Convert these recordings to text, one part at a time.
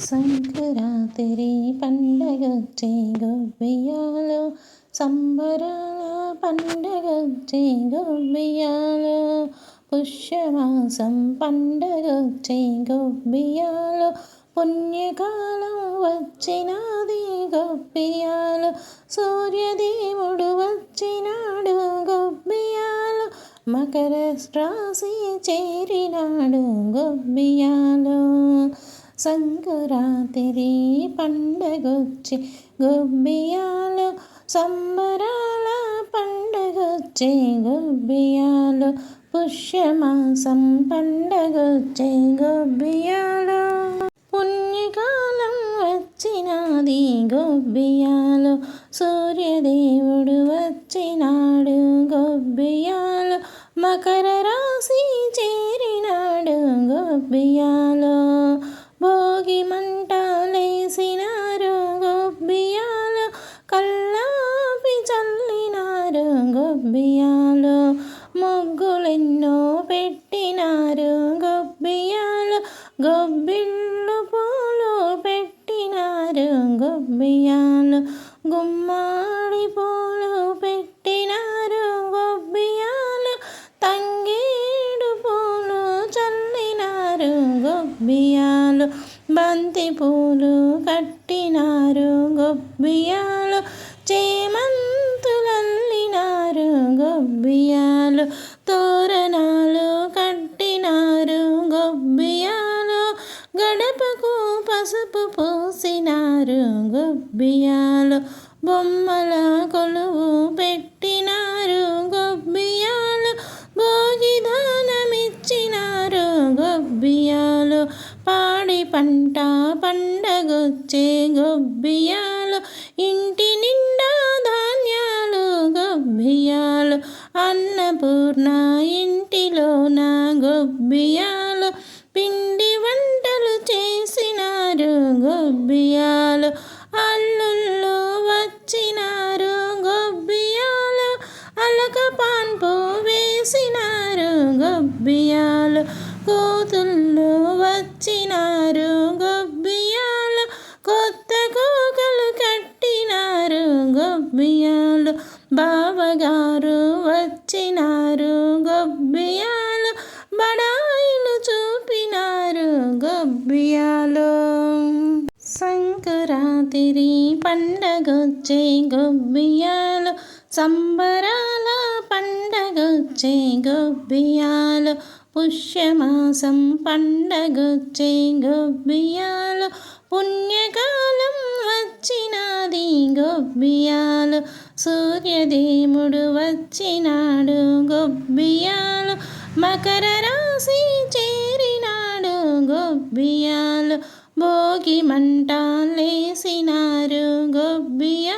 సంక్రాంతి పండగొచ్చే గొబ్బియాలో సంబరాల పండగొచ్చే గొబ్బియాలో పుష్యమాసం పండగొచ్చే గొబ్బియాలో పుణ్యకాలం వచ్చినది గొబ్బియాలు సూర్యదేవుడు వచ్చినాడు గొబ్బియాలు మకర రాశి చేరినాడు గొబ్బియాలు సంకురాతిరి పండగొచ్చి గొబ్బియాలు సంబరాల పండగొచ్చే గొబ్బియాలు పుష్యమాసం పండగొచ్చే గొబ్బియాలు పుణ్యకాలం వచ్చినది గొబ్బియాలు సూర్యదేవుడు వచ్చినాడు గొబ్బియాలు మకర రాశి చేరినాడు గొబ్బియాలు భోగి మంట లేసినారు గొబ్బియాలు కల్లాపి చల్లినారు గొబ్బియాలు ముగ్గులెన్నో పెట్టినారు గొబ్బియాలు గొబ్బిళ్ళు పూలు పెట్టినారు గొబ్బియాలు గుమ్మాడి పూలు పెట్టినారు గొబ్బియాలు తంగేడు పూలు చల్లినారు గొబ్బియాలు బంతి పూలు కట్టినారు గొబ్బియాలు చేమంతులల్లినారు గొబ్బియాలు తోరణాలు కట్టినారు గొబ్బియాలు గడపకు పసుపు పూసినారు గొబ్బియాలు బొమ్మల కొలువు పెట్టి గొబ్బియాలు పాడి పంట పండగొచ్చే గొబ్బియాలు ఇంటి నిండా ధాన్యాలు గొబ్బియాలు అన్నపూర్ణ ఇంటిలోన గొబ్బియాలు పిండి వంటలు చేసినారు గొబ్బియాలు అల్లుళ్ళు వచ్చినారు గొబ్బియాలు అలక పాన్పు వేసినారు గొబ్బియాలు కూతులు గొబ్బియాలు కొత్త కోకలు కట్టినారు. గొబ్బియాలు బావగారు వచ్చినారు. గొబ్బియాలు బడాయిలు చూపినారు. గొబ్బియాలు సంక్రాంతి పండగొచ్చే గొబ్బియాలు సంబరాల పండగొచ్చే గొబ్బియాలు పుష్యమాసం పండగొచ్చే గొబ్బియాలు పుణ్యకాలం వచ్చినది గొబ్బియాలు సూర్యదేముడు వచ్చినాడు గొబ్బియాలు మకర రాశి చేరినాడు గొబ్బియాలు భోగి మంట లేసినారు గొబ్బియాలు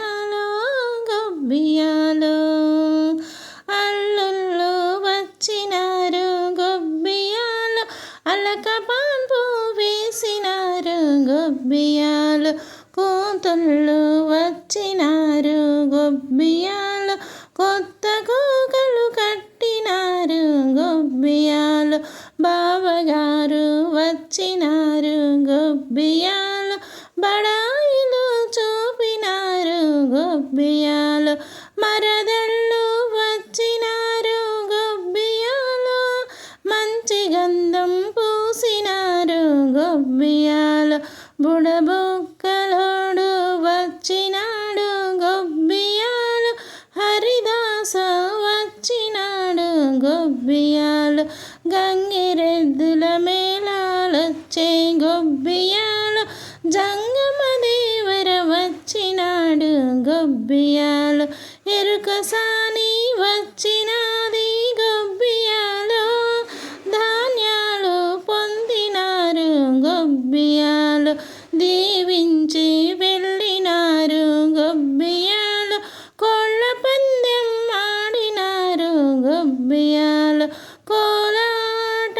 గొబ్బియాలు కొత్త కోకలు కట్టినారు. గొబ్బియాలు బావగారు వచ్చినారు. గొబ్బియాలు బడాయిలు చూపినారు. గొబ్బియాలు మరదళ్ళు వచ్చినారు. గొబ్బియాలు మంచి గంధం పూసినారు. గొబ్బియాలు బుడబు గొబ్బియాలు గంగిరెద్దుల మేళాలొచ్చే గొబ్బియాలు జంగమదేవర వచ్చినాడు గొబ్బియాలు ఎరుక గొబ్బియాలు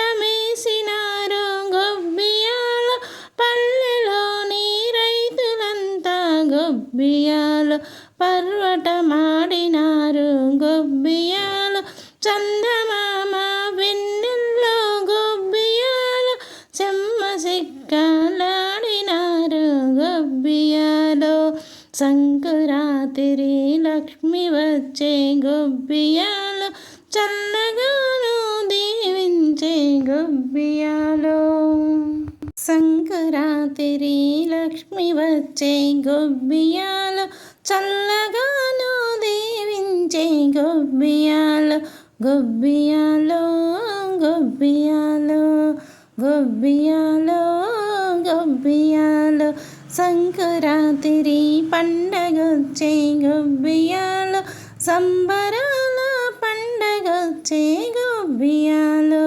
కోలాటమేసినారు గొబ్బియాలు పల్లెలోని రైతులంతా గొబ్బియాలు పర్వటమాడినారు గొబ్బియాలు చందమామ వెన్నెల్లో గొబ్బియాలు చెమ్మ సిక్కలాడినారు సంకురాతిరి లక్ష్మి వచ్చే గొబ్బియాలు చల్లగా సంకురాతిరి లక్ష్మి వచ్చే గొబ్బియాలు చల్లగాను దీవించే గొబ్బియాలు గొబ్బియాలో గొబ్బియాలో గొబ్బియాలో గొబ్బియాలో సంకురాతిరి పండగొచ్చే గొబ్బియాలు సంబరాల పండగొచ్చే గొబ్బియాలు